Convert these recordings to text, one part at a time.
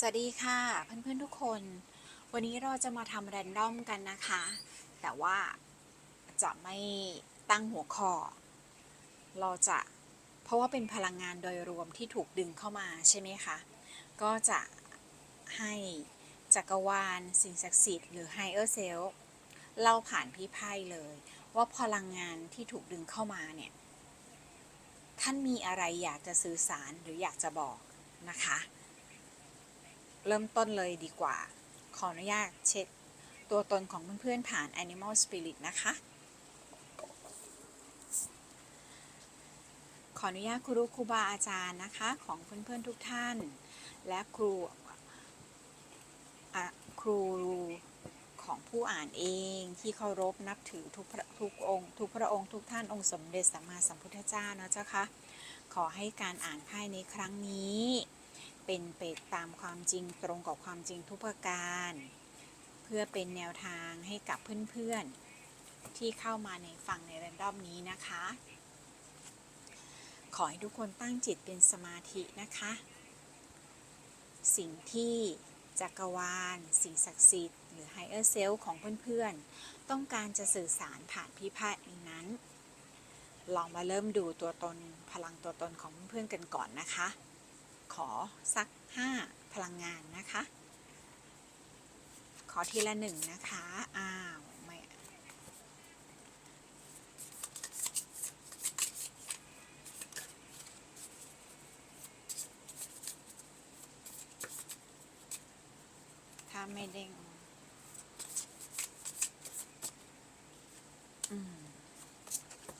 สวัสดีค่ะเพื่อนๆทุกคน วันนี้เราจะมาทำแรนดอมกันนะคะ แต่ว่าจะไม่ตั้งหัวข้อ เราจะเพราะว่าเป็นพลังงานโดยรวมที่ถูกดึงเข้ามาใช่ไหมคะ ก็จะให้จักรวาล สิ่งศักดิ์สิทธิ์หรือ Higher Self เล่าผ่านพี่ไพ่เลย ว่าพลังงานที่ถูกดึงเข้ามาเนี่ย ท่านมีอะไรอยากจะสื่อสารหรืออยากจะบอกนะคะ เริ่มต้นเลยดีกว่า ขออนุญาตเช็คตัวตนของเพื่อนๆผ่าน Animal Spirit นะคะ ขออนุญาตครูครูบาอาจารย์นะคะ ของเพื่อนๆทุกท่าน และครูครูของผู้อ่านเองที่เคารพนับถือทุกทุกองค์ทุกพระองค์ทุกท่านองค์สมเด็จสัมมาสัมพุทธเจ้านะเจ้าคะขอให้การอ่านไพ่ในครั้งนี้ เป็นไปตามความจริงตรงกับความจริงทุกประการ เพื่อเป็นแนวทางให้กับเพื่อนๆ ที่เข้ามาในฟังในแรนดอมนี้นะคะ ขอให้ทุกคนตั้งจิตเป็นสมาธินะคะ สิ่งที่จักรวาล สิ่งศักดิ์สิทธิ์ หรือ Higher Self ของเพื่อนๆ ต้องการจะสื่อสารผ่านพิพาทนั้น ลองมาเริ่มดูตัวตนพลังตัวตนของเพื่อนๆกันก่อนนะคะ ขอสัก 5 พลังงานนะคะ ขอทีละหนึ่งนะคะ อ้าวไม่ถ้าไม่เด้งอืม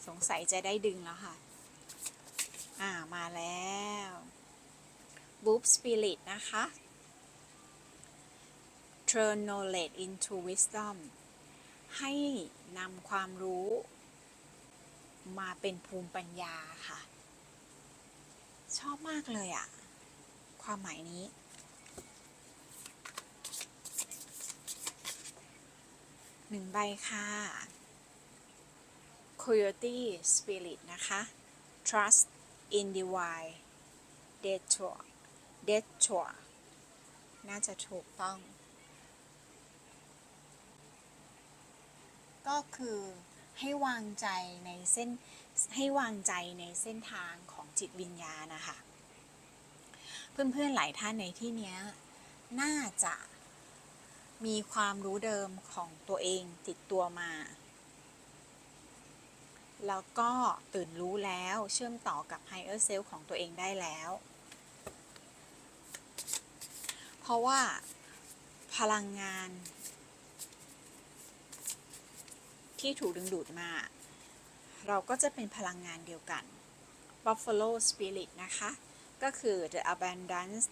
สงสัยจะได้ดึงแล้วค่ะ อ่ามาแล้ว Boop Spirit นะคะ Turn knowledge into wisdom ให้นำความรู้มาเป็นภูมิปัญญาค่ะ ชอบมากเลยอะความหมายนี้ หนึ่งใบค่ะ Coyote Spirit นะคะ Trust in divine detour detour น่าจะถูกต้อง ก็คือให้วางใจในเส้นให้วางใจในเส้นทางของจิตวิญญาณนะคะ เพื่อนๆหลายท่านในที่นี้น่าจะมีความรู้เดิมของตัวเองติดตัวมา แล้วก็ตื่นรู้แล้วเชื่อมต่อกับ Higher Self ของตัวเองได้แล้ว ราะว่า พลังงาน ที่ถูกดึงดูดมา เราก็จะเป็นพลังงานเดียวกัน Buffalo Spirit นะคะ ก็คือ the abundance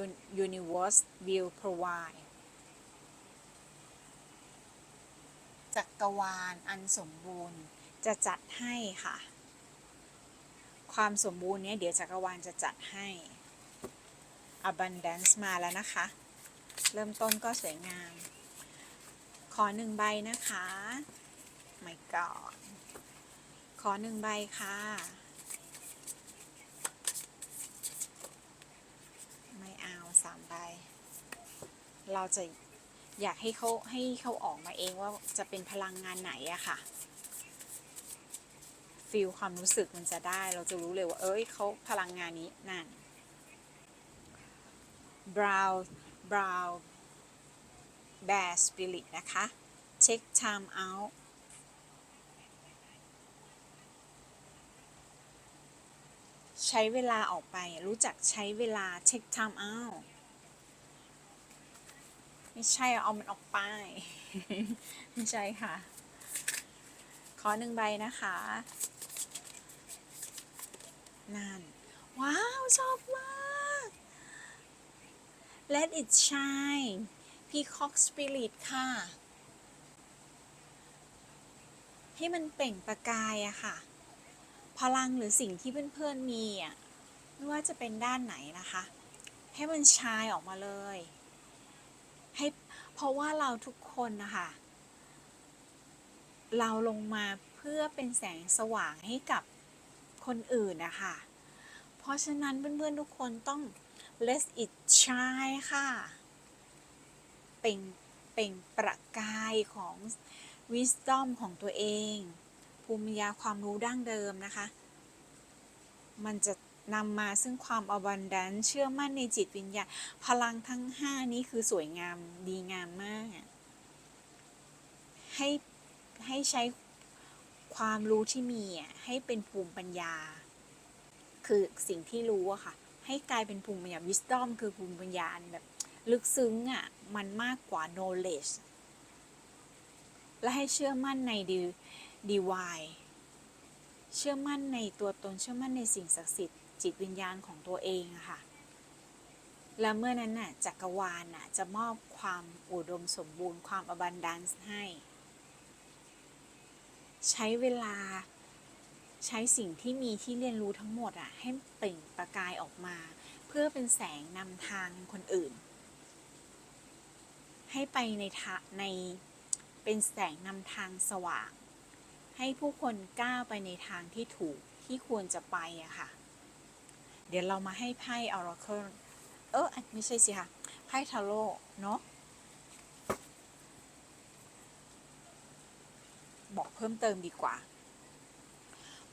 un- universe will provide จักรวาลอันสมบูรณ์จะจัดให้ค่ะ ความสมบูรณ์เนี้ยเดี๋ยวจักรวาลจะจัดให้ abundance มาแล้วนะคะ เริ่มต้นก็สวยงาม ขอหนึ่งใบนะคะไม่ก่อนขอหนึ่งใบค่ะ ไม่เอาสามใบ เราจะอยากให้เขาให้เขาออกมาเองว่าจะเป็นพลังงานไหนอะค่ะฟีลความรู้สึกมันจะได้ เราจะรู้เลยว่า เอ้ยเขาพลังงานนี้นั่น brown brown bear spirit นะคะ check time out ใช้เวลาออกไป รู้จักใช้เวลา check time out ไม่ใช่เอามันออกไป ไม่ใช่ค่ะ ขอหนึ่งใบนะคะ นั่น ว้าว ชอบมาก Let it shine Peacock Spirit ค่ะ ให้มันเปล่งประกายอะค่ะ พลังหรือสิ่งที่เพื่อนๆมีอะไม่ว่าจะเป็นด้านไหนนะคะ ให้มันชายออกมาเลย ให้เพราะว่าเราทุกคนนะคะ เราลงมาเพื่อเป็นแสงสว่างให้กับคนอื่นนะคะ เพราะฉะนั้นเพื่อนๆทุกคนต้อง let it shine ค่ะ เป็นเป็นประกายของ wisdom ของตัวเอง ภูมิปัญญาความรู้ดั้งเดิมนะคะ มันจะนำมาซึ่งความ abundance เชื่อมั่นในจิตวิญญาณ พลังทั้ง 5 นี้คือสวยงามดีงามมาก ให้ให้ใช้ความรู้ที่มีให้เป็นภูมิปัญญา คือสิ่งที่รู้อะค่ะ ให้กลายเป็นภูมิปัญญา wisdom คือภูมิปัญญาแบบลึกซึ้งอะมันมากกว่า knowledge และให้เชื่อมั่นใน di- divine เชื่อมั่นในตัวตนเชื่อมั่นในสิ่งศักดิ์สิทธิ์จิตวิญญาณของตัวเองอะค่ะ และเมื่อนั้นน่ะจักรวาลน่ะจะมอบความอุดมสมบูรณ์ความ abundance ให้ ใช้เวลา ใช้สิ่งที่มีที่เรียนรู้ทั้งหมดอะให้เปล่งประกายออกมา เพื่อเป็นแสงนำทางคนอื่น ให้ไปในทะในเป็นแสงนำทางสว่าง ให้ผู้คนก้าวไปในทางที่ถูกที่ควรจะไปอะค่ะ เดี๋ยวเรามาให้ไพ่ Oracle เออไม่ใช่สิค่ะไพ่ทาโร่เนาะบอกเพิ่มเติมดีกว่า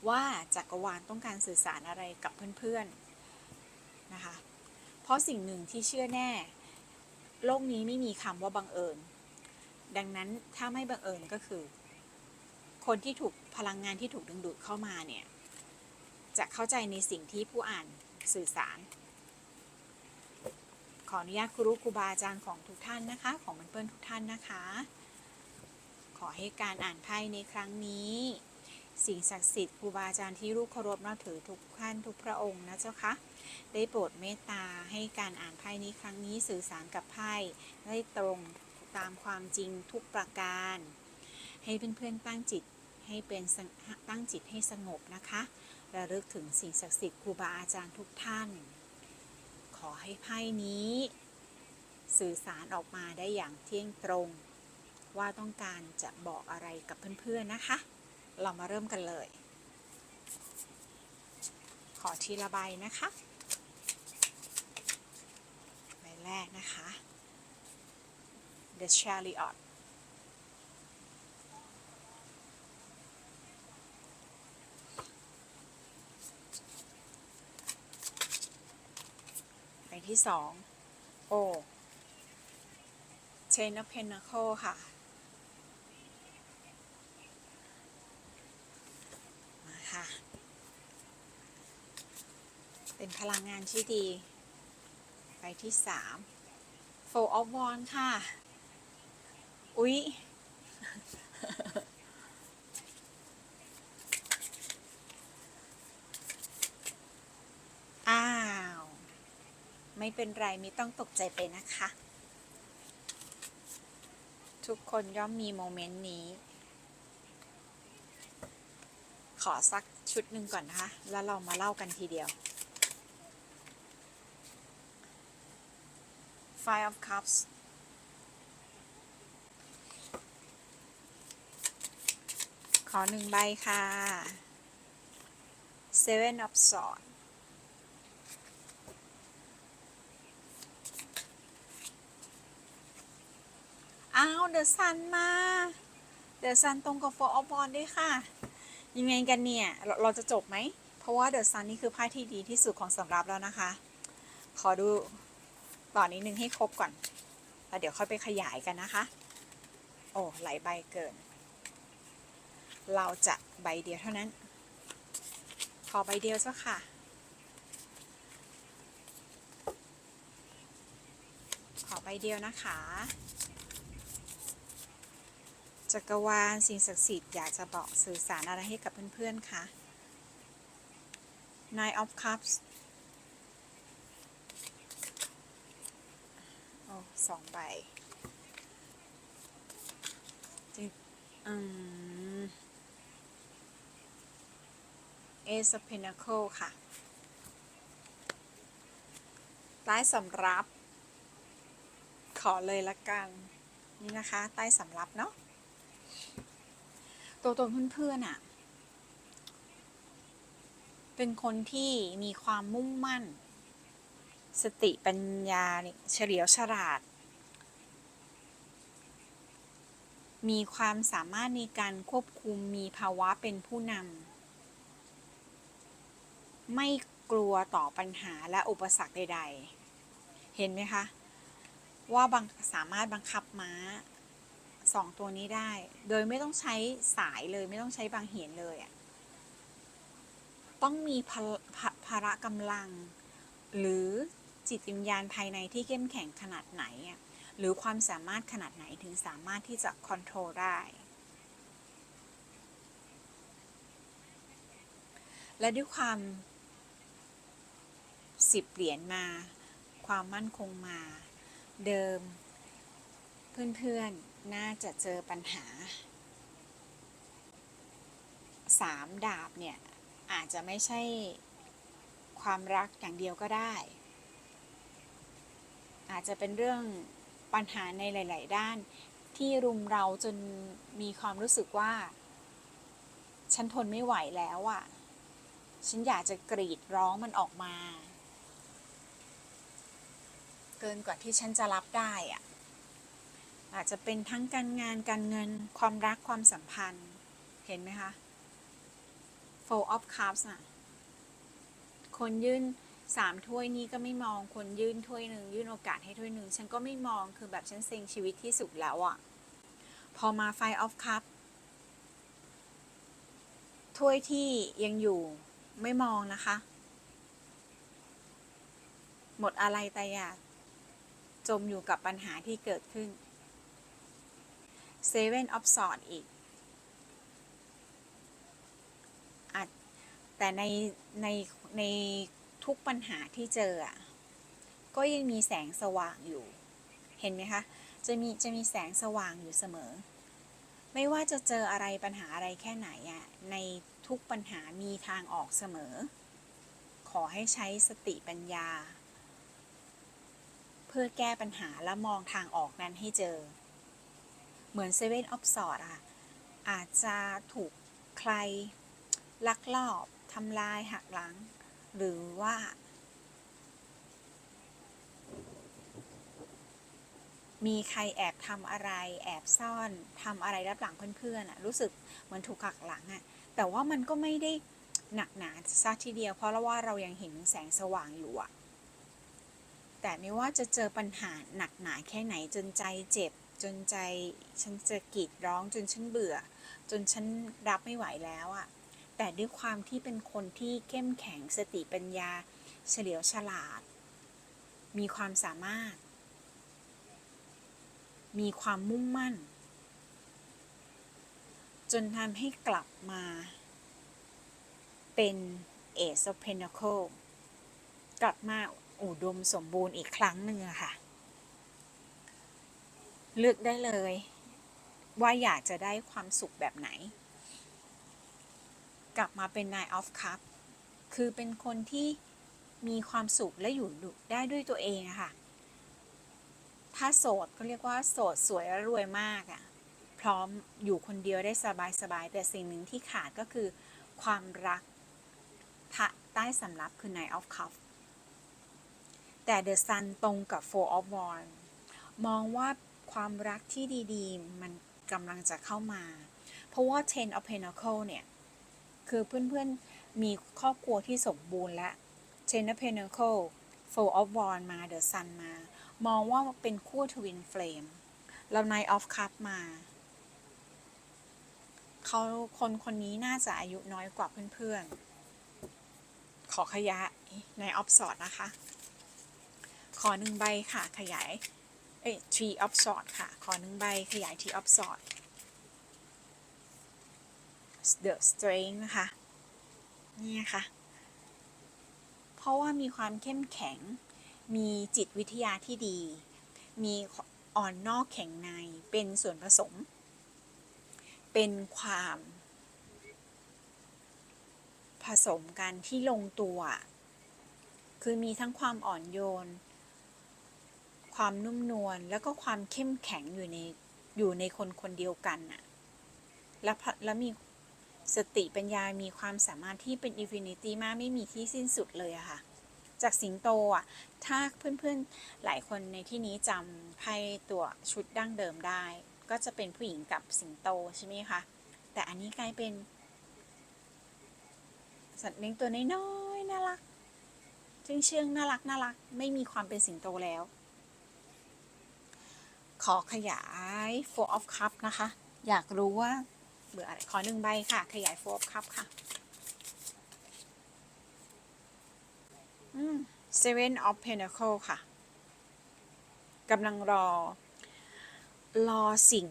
ว่าจักรวาลต้องการสื่อสารอะไรกับเพื่อนๆนะคะ เพราะสิ่งหนึ่งที่เชื่อแน่ โลกนี้ไม่มีคำว่าบังเอิญ ดังนั้นถ้าไม่บังเอิญก็คือ คนที่ถูกพลังงานที่ถูกดึงดูดเข้ามาเนี่ย จะเข้าใจในสิ่งที่ผู้อ่านสื่อสาร ขออนุญาตครูรุครูบาอาจารย์ของทุกท่านนะคะ ของเพื่อนๆทุกท่านนะคะ ขอให้การอ่านไพ่ในครั้งนี้ สิ่งศักดิ์สิทธิ์ครูบาอาจารย์ที่ลูกเคารพนับถือทุกท่านทุกพระองค์นะเจ้าคะได้โปรดเมตตาให้การอ่านไพ่นี้ครั้งนี้สื่อสารกับไพ่ได้ตรงตามความจริงทุกประการ ให้เพื่อนๆตั้งจิตให้เป็นตั้งจิตให้สงบนะคะ ระลึกถึงสิ่งศักดิ์สิทธิ์ครูบาอาจารย์ทุกท่าน ขอให้ไพ่นี้ สื่อสารออกมาได้อย่างเที่ยงตรง ว่าต้องการจะบอกอะไรกับเพื่อนๆนะคะ เรามาเริ่มกันเลย ขอทีละใบนะคะ ใบแรกนะคะ The Chariot ใบที่สองโอ Ten of Pentacles ค่ะ มาค่ะ เป็นพลังงานที่ดี ไปที่สาม Four of Wands ค่ะ อุ๊ยอ้าว ไม่เป็นไรไม่ต้องตกใจไปนะคะ ทุกคนย่อมมีโมเมนต์นี้ ขอสักชุดหนึ่งก่อนนะคะ แล้วเรามาเล่ากันทีเดียว Five of Cups ขอหนึ่งใบค่ะ Seven of Swords อ้าวเดอะซันมา เดอะซันตรงกับ Four of Wands ด้วยค่ะ ยังไงกันเนี่ย เราเราจะจบไหม เพราะว่าเดอะซันนี่คือไพ่ที่ดีที่สุดของสำรับแล้วนะคะ ขอดู ต่อนนิดนึงให้ครบก่อนแล้วเดี๋ยวค่อยไปขยายกันนะคะ โอ้หลายใบเกิน เราจะใบเดียวเท่านั้น ขอใบเดียวเจ้าค่ะ ขอใบเดียวนะคะจักรวาลสิ่งศักดิ์สิทธิ์อยากจะบอกสื่อสารอะไรให้กับเพื่อนๆคะ Nine of Cups โอ้ สองใบจริงอืม Ace of Pentacle ค่ะใต้สำรับ ขอเลยละกัน นี่นะคะใต้สำรับเนาะตัวตนเพื่อนๆอะเป็นคนที่มีความมุ่งมั่น สติปัญญาเนี่ยเฉลียวฉลาด มีความสามารถในการควบคุมมีภาวะเป็นผู้นำไม่กลัวต่อปัญหาและอุปสรรคใด ๆ เห็นไหมคะ ว่าบังสามารถบังคับม้าสองตัวนี้ได้ โดยไม่ต้องใช้สายเลยไม่ต้องใช้บางเหียนเลยอะต้องมีพลพะพละกำลัง หรือ จิตวิญญาณภายในที่เข้มแข็งขนาดไหน หรือความสามารถขนาดไหนถึงสามารถที่จะคอนโทรลได้ และด้วยความสิบเหรียญมา ความมั่นคงมา เดิม เพื่อนๆ น่าจะเจอปัญหาสามดาบเนี่ย อาจจะไม่ใช่ความรักอย่างเดียวก็ได้ อาจจะเป็นเรื่องปัญหาในหลาย ๆ ด้าน ที่รุมเราจนมีความรู้สึกว่า ฉันทนไม่ไหวแล้วอะ่ะ ฉันอยากจะกรีดร้องมันออกมา เกินกว่าที่ฉันจะรับได้อะ่ะ อาจจะเป็นทั้งการงานการเงินความรักความสัมพันธ์ เห็นไหมคะ four of cups น่ะ คนยื่น สามถ้วยนี้ก็ไม่มองคนยื่นถ้วยหนึ่งยื่นโอกาสให้ถ้วยหนึ่งฉันก็ไม่มองคือแบบฉันเซ็งชีวิตที่สุดแล้วอะ่ะ พอมา five of cup ถ้วยที่ยังอยู่ไม่มองนะคะ หมดอะไรแต่อยากจมอยู่กับปัญหาที่เกิดขึ้น Seven of Swords อีกอาจแต่ในในใน ทุกปัญหาที่เจออะก็ยังมีแสงสว่างอยู่ เห็นไหมคะ จะมีจะมีแสงสว่างอยู่เสมอ ไม่ว่าจะเจออะไรปัญหาอะไรแค่ไหนอะในทุกปัญหามีทางออกเสมอ ขอให้ใช้สติปัญญา เพื่อแก้ปัญหาและมองทางออกนั้นให้เจอ เหมือนเซเว่นออฟสอดอะอาจจะถูกใครลักลอบทำลายหักหลัง หรือว่า มีใครแอบทำอะไร แอบซ่อนทำอะไรรับหลังเพื่อนๆอะรู้สึกเหมือนถูกหักหลังอะแต่ว่ามันก็ไม่ได้หนักหนาซะทีเดียว เพราะว่าเรายังเห็นแสงสว่างอยู่อะแต่ไม่ว่าจะเจอปัญหาหนักหนาแค่ไหนจนใจเจ็บ จนใจฉันจะกรีดร้องจนฉันเบื่อ จนฉันรับไม่ไหวแล้วอะ แต่ด้วยความที่เป็นคนที่เข้มแข็งสติปัญญา เฉลียวฉลาด มีความสามารถ มีความมุ่งมั่น จนทำให้กลับมาเป็น Ace of Pentacles กลับมาอุดมสมบูรณ์อีกครั้งหนึ่งค่ะ เลือกได้เลย ว่าอยากจะได้ความสุขแบบไหน กลับมาเป็น Nine of cup คือเป็นคนที่มีความสุขและอยู่ได้ด้วยตัวเองอะค่ะ ถ้าโสดก็เรียกว่าโสดสวยและรวยมากอะพร้อมอยู่คนเดียวได้สบายๆแต่สิ่งหนึ่งที่ขาดก็คือความรักใต้สำรับคือ Nine of cup แต่ The Sun ตรงกับ Four of Wands มองว่าความรักที่ดีๆ มันกำลังจะเข้ามา เพราะว่า Ten of Pentacles เนี่ย คือเพื่อนๆ มีครอบครัวที่สมบูรณ์ละ Ten of Pentacles Four of Wands มา The Sun มา มองว่าเป็นคู่ Twin Flame แล้ว Nine of Cups มาเขาคนคนนี้น่าจะอายุน้อยกว่าเพื่อนๆ ขอขยายในออฟสอดนะคะ ขอหนึ่งใบค่ะขยาย เอ้ย tree of sword ค่ะ ขอหนึ่งใบขยาย tree of sword the strength นะคะนี่นะคะเพราะว่ามีความเข้มแข็ง มีจิตวิทยาที่ดี มีอ่อนนอกแข็งใน เป็นส่วนผสม เป็นความผสมกันที่ลงตัว คือมีทั้งความอ่อนโยน ความนุ่มนวล แล้วก็ความเข้มแข็งอยู่ในอยู่ในคนคนเดียวกันน่ะ แล้วแล้วมี สติปัญญามีความสามารถที่เป็นอินฟินิตี้มากไม่มีที่สิ้นสุดเลยอะค่ะ จากสิงโตอะถ้าเพื่อนๆหลายคนในที่นี้จำไพ่ตัวชุดดั้งเดิมได้ ก็จะเป็นผู้หญิงกับสิงโตใช่ไหมคะ แต่อันนี้กลายเป็น สัตว์เลี้ยงตัวน้อยๆน่ารักเชื่องเชื่องน่ารักน่ารัก ไม่มีความเป็นสิงโตแล้ว ขอขยาย four of cup นะคะ อยากรู้ว่า เบื่ออะไร ขอหนึ่งใบค่ะ ขยาย four of cup ค่ะ อืม seven of pentacle ค่ะกำลังรอ รอสิ่ง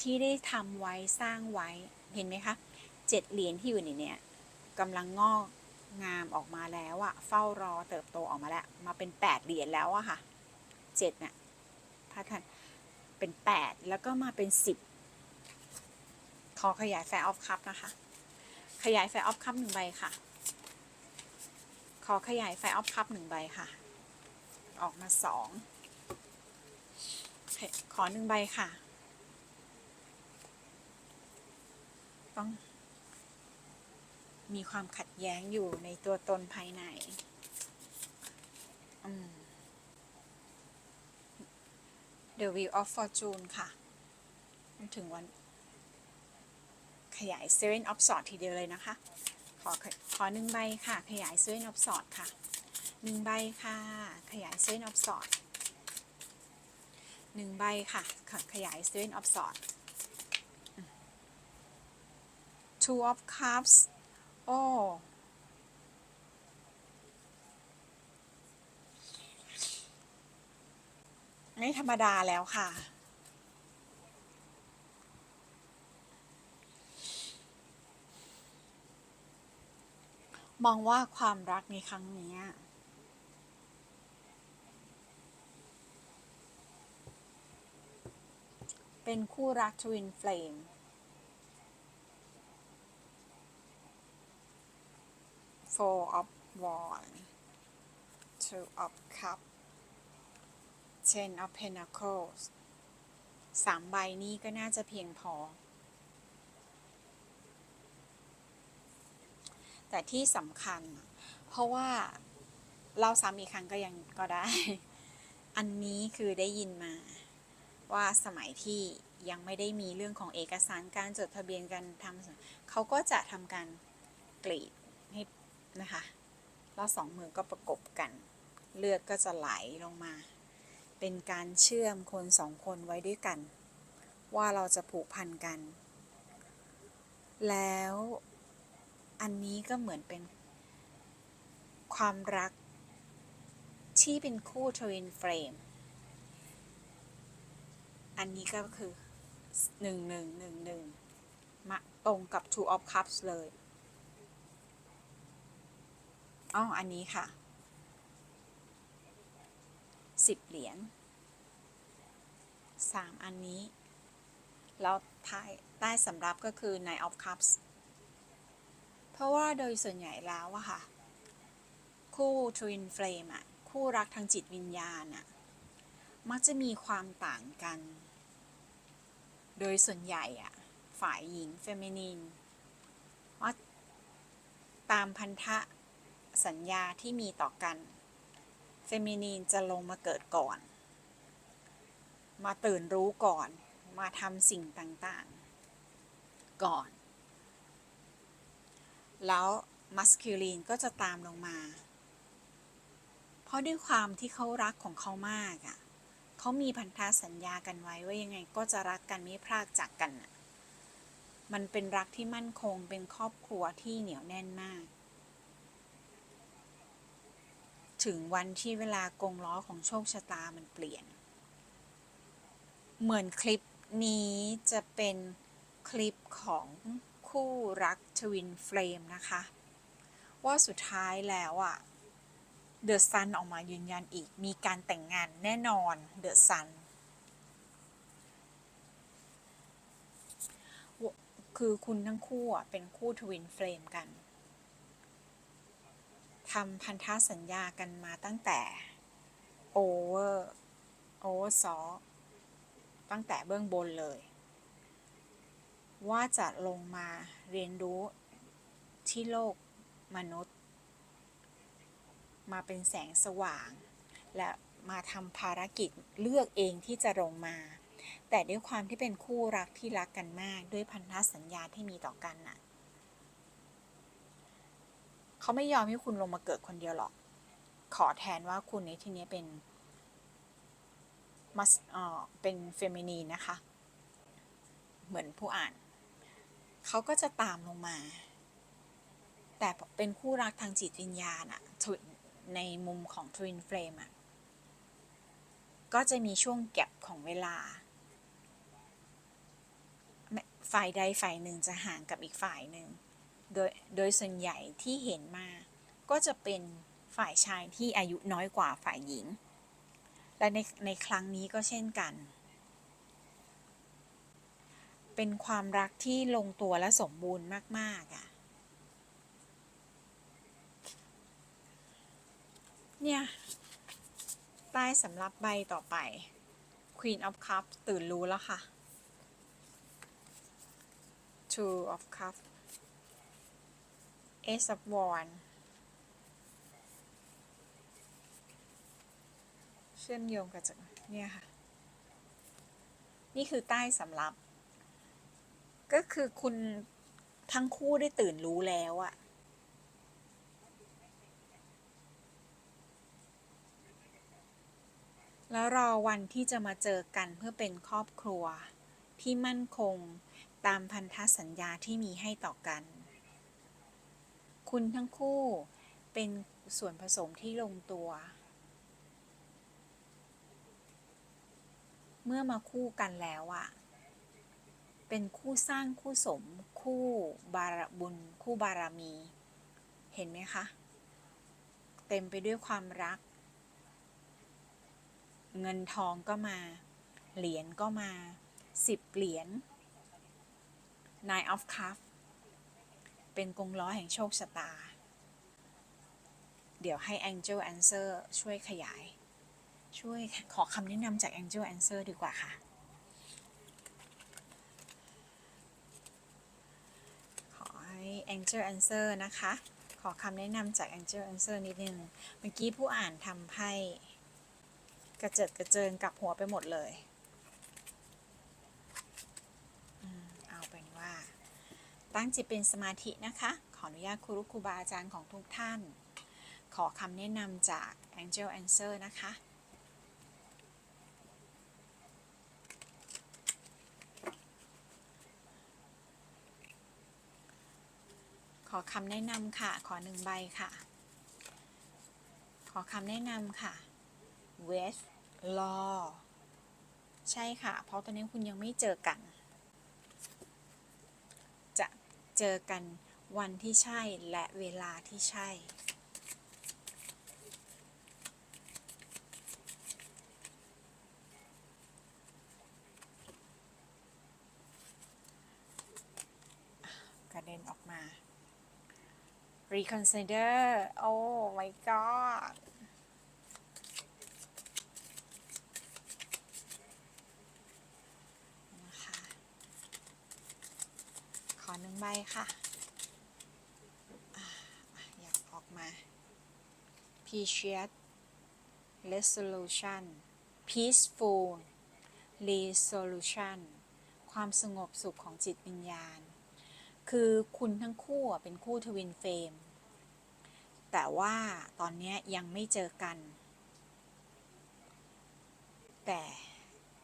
ที่ได้ทำไว้สร้างไว้ เห็นไหมคะเจ็ดเหรียญที่อยู่ในเนี้ยกำลังงอกงามออกมาแล้วอะเฝ้ารอเติบโตออกมาแล้ว มาเป็นแปดเหรียญแล้วอะค่ะเจ็ดเนี่ยพระท่านเป็นแปดแล้วก็มาเป็นสิบ ขอขยายแฟร์ออฟคัพนะคะ ขยายแฟร์ออฟคัพหนึ่งใบค่ะ ขอขยายไฟออฟคัพหนึ่งใบค่ะ ออกมาสอง ขอหนึ่งใบค่ะ ต้อง มีความขัดแย้งอยู่ในตัวตนภายในอืม The Wheel of Fortune ค่ะ ถึงวัน ขยาย Seven of Swords ทีเดียวเลยนะคะ ขอขอหนึ่งใบค่ะ ขยาย Seven of Swords ค่ะหนึ่งใบค่ะ ขยาย Seven of Swords หนึ่งใบค่ะ ขยาย Seven of Swords Two of Cups โอ้ไม่ธรรมดาแล้วค่ะ มองว่าความรักในครั้งนี้เป็นคู่รักทวินเฟลม Four of Wands Two of Cups Ten of Pentacles สามใบนี้ก็น่าจะเพียงพอ แต่ที่สำคัญ เพราะว่าเล่าซ้ำอีกครั้งก็ยังก็ได้ อันนี้คือได้ยินมาว่าสมัยที่ยังไม่ได้มีเรื่องของเอกสารการจดทะเบียนการทำเขาก็จะทำการกรีดให้นะคะแล้วสองมือก็ประกบกัน เลือดก็จะไหลลงมา เป็นการเชื่อมคนสองคนไว้ด้วยกัน ว่าเราจะผูกพันกัน แล้ว อันนี้ก็เหมือนเป็นความรักที่เป็นคู่ทวินเฟรม อันนี้ก็คือหนึ่งหนึ่งหนึ่งหนึ่งมาตรงกับ two of cups เลยอ๋ออันนี้ค่ะสิบเหรียญสามอันนี้ แล้วท้ายใต้สำรับก็คือ nine of cups เพราะว่าโดยส่วนใหญ่แล้วอะค่ะ คู่ twin flame อะคู่รักทางจิตวิญญาณอะมักจะมีความต่างกัน โดยส่วนใหญ่อะฝ่ายหญิงเฟมินีนว่าตามพันธะสัญญาที่มีต่อกัน เฟมินีนจะลงมาเกิดก่อน มาตื่นรู้ก่อน มาทำสิ่งต่างๆ ก่อน แล้วมัสคิลีนก็จะตามลงมา เพราะด้วยความที่เขารักของเขามากอะ่ะเขามีพันธสัญญากันไว้ว่ายังไงก็จะรักกันไม่พรากจากกันอะมันเป็นรักที่มั่นคงเป็นครอบครัวที่เหนียวแน่นมาก ถึงวันที่เวลากงล้อของโชคชะตามันเปลี่ยน เหมือนคลิปนี้จะเป็นคลิปของ คู่รักทวินเฟลมนะคะ ว่าสุดท้ายแล้วอะเดอะซันออกมายืนยันอีกมีการแต่งงานแน่นอนเดอะซันคือคุณทั้งคู่เป็นคู่ทวินเฟลมกันทำพันธสัญญากันมาตั้งแต่โอเวอร์โอเวอร์ซอตั้งแต่เบื้องบนเลย ว่าจะลงมาเรียนรู้ที่โลกมนุษย์ มาเป็นแสงสว่าง และมาทำภารกิจเลือกเองที่จะลงมา แต่ด้วยความที่เป็นคู่รักที่รักกันมากด้วยพันธสัญญาที่มีต่อกันน่ะเขาไม่ยอมให้คุณลงมาเกิดคนเดียวหรอก ขอแทนว่าคุณในที่นี้เป็นมัสเอ่อเป็นเฟมินีนนะคะ เหมือนผู้อ่าน เขาก็จะตามลงมา แต่เป็นคู่รักทางจิตวิญญาณอะในมุมของ Twin Flame อะก็จะมีช่วงแก็บของเวลา ฝ่ายใดฝ่ายหนึ่งจะห่างกับอีกฝ่ายหนึ่ง โดยโดยส่วนใหญ่ที่เห็นมา ก็จะเป็นฝ่ายชายที่อายุน้อยกว่าฝ่ายหญิง และในในครั้งนี้ก็เช่นกัน เป็นความรักที่ลงตัวและสมบูรณ์มากๆอะ เนี่ยใต้สำหรับใบต่อไป Queen of Cups ตื่นรู้แล้วค่ะ Two of Cups Ace of Wands เชื่อมโยงกับจากเนี่ยค่ะ นี่คือใต้สำรับ ก็คือคุณทั้งคู่ได้ตื่นรู้แล้วอะแล้วรอวันที่จะมาเจอกันเพื่อเป็นครอบครัว ที่มั่นคงตามพันธสัญญาที่มีให้ต่อกัน คุณทั้งคู่เป็นส่วนผสมที่ลงตัว เมื่อมาคู่กันแล้วอะ เป็นคู่สร้างคู่สม คู่บารบุญ คู่บารมี เห็นไหมคะ เต็มไปด้วยความรัก เงินทองก็มา เหรียญก็มาสิบเหรียญ Nine of Cups เป็นกงล้อแห่งโชคชะตา เดี๋ยวให้ Angel Answer ช่วยขยาย ช่วยขอคำแนะนำจาก Angel Answer ดีกว่าค่ะ ขอให้ Angel Answer นะคะ ขอคำแนะนำจาก Angel Answer นิดนึง เมื่อกี้ผู้อ่านทำไพ่กระเจิดกระเจิงกลับหัวไปหมดเลยอเอาเป็นว่า ตั้งจิตเป็นสมาธินะคะ ขออนุญาตครูรุครูบาอาจารย์ของทุกท่าน ขอคำแนะนำจาก Angel Answer นะคะ ขอคำแนะนำค่ะ ขอหนึ่งใบค่ะ ขอคำแนะนำค่ะ West Law ใช่ค่ะ เพราะตอนนี้คุณยังไม่เจอกัน จะเจอกันวันที่ใช่และเวลาที่ใช่ กระเด็นออกมา reconsider โอ้ my god นะคะขอหนึ่งใบค่ะอ่าอยากออกมา peace resolution peaceful resolution ความสงบสุขของจิตวิญญาณ คือคุณทั้งคู่เป็นคู่ทวินเฟรมแต่ว่าตอนนี้ยังไม่เจอกัน แต่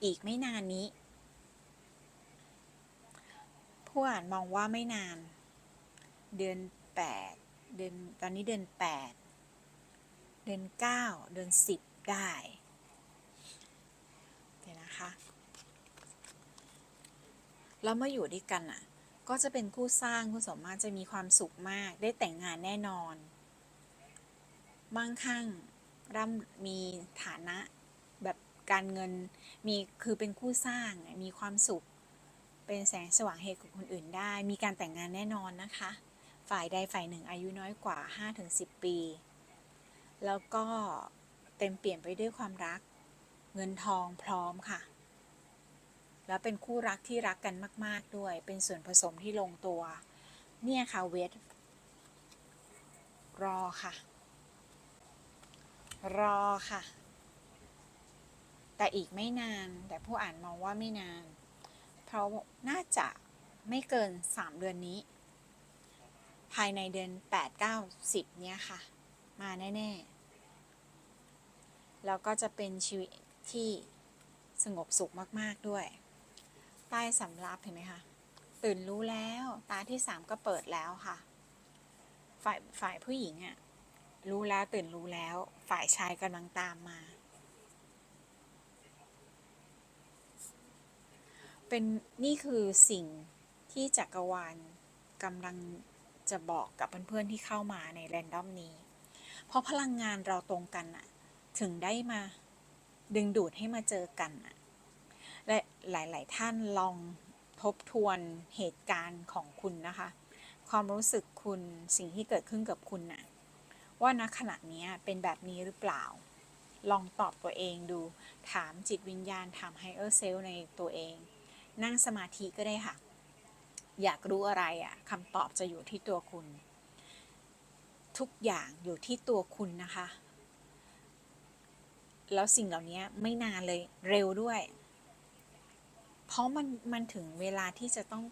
อีกไม่นานนี้ ผู้อ่านมองว่าไม่นาน เดือน 8 เดือนตอนนี้เดือน 8 เดือน 9 เดือน 10 ได้เดี๋ยวนะคะ แล้วมาอยู่ด้วยกันอะ ก็จะเป็นคู่สร้างคู่สมมาตรจะมีความสุขมาก ได้แต่งงานแน่นอน มั่งคั่งร่ำมีฐานะ แบบการเงินมีคือเป็นคู่สร้างมีความสุข เป็นแสงสว่างเหตุกับคนอื่นได้ มีการแต่งงานแน่นอนนะคะ ฝ่ายใดฝ่ายหนึ่งอายุน้อยกว่า 5-10 ปี แล้วก็เต็มเปลี่ยนไปด้วยความรัก เงินทองพร้อมค่ะ แล้วเป็นคู่รักที่รักกันมาก ๆ ด้วย เป็นส่วนผสมที่ลงตัว เนี่ยค่ะเวทรอค่ะ รอค่ะ แต่อีกไม่นาน แต่ผู้อ่านมองว่าไม่นาน เพราะน่าจะไม่เกิน 3 เดือนนี้ ภายในเดือน 8 9 10 เนี่ยค่ะ มาแน่ ๆ แล้วก็จะเป็นชีวิตที่สงบสุขมาก ๆ ด้วย ใต้สำรับเห็นไหมคะตื่นรู้แล้วตาที่3ก็เปิดแล้วค่ะ ฝ่ายฝ่ายผู้หญิงอะรู้แล้วตื่นรู้แล้ว ฝ่ายชายกำลังตามมา เป็นนี่คือสิ่งที่จักรวาลกำลังจะบอกกับเพื่อนๆที่เข้ามาในแรนดอมนี้ เพราะพลังงานเราตรงกันอะถึงได้มาดึงดูดให้มาเจอกันอะ และหลาย ๆ ท่านลองทบทวนเหตุการณ์ของคุณนะคะ ความรู้สึกคุณสิ่งที่เกิดขึ้นกับคุณน่ะว่าณขณะนี้เป็นแบบนี้หรือเปล่า ลองตอบตัวเองดู ถามจิตวิญญาณ ถามไฮเออร์เซลในตัวเอง นั่งสมาธิก็ได้ค่ะ อยากรู้อะไรอะ่ะคำตอบจะอยู่ที่ตัวคุณ ทุกอย่างอยู่ที่ตัวคุณนะคะ แล้วสิ่งเหล่านี้ไม่นานเลยเร็วด้วย ราะมันมันถึงเวลาที่จะต้อง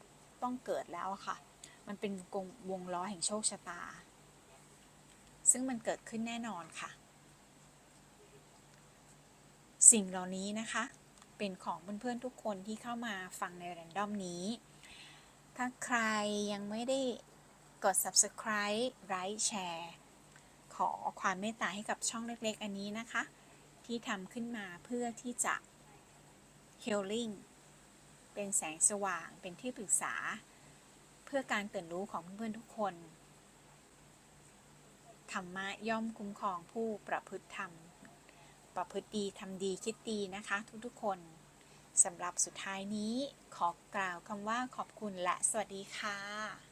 ต้องเกิดแล้วค่ะ มันเป็นวงวงล้อแห่งโชคชะตา ซึ่งมันเกิดขึ้นแน่นอนค่ะ สิ่งเหล่านี้นะคะ เป็นของเพื่อนๆทุกคนที่เข้ามาฟังในแรนดอมนี้ ถ้าใครยังไม่ได้กด subscribe ไลค์แชร์ขอความเมตตาให้กับช่องเล็กๆ อันนี้นะคะ ที่ทำขึ้นมาเพื่อที่จะ healing เป็นแสงสว่างเป็นที่ปรึกษา เพื่อการตื่นรู้ของเพื่อนๆทุกคน ธรรมะย่อมคุ้มครองผู้ประพฤติธรรม ประพฤติดีทำดีคิดดีนะคะทุกๆคนสำหรับสุดท้ายนี้ขอกล่าวคำว่าขอบคุณและสวัสดีค่ะ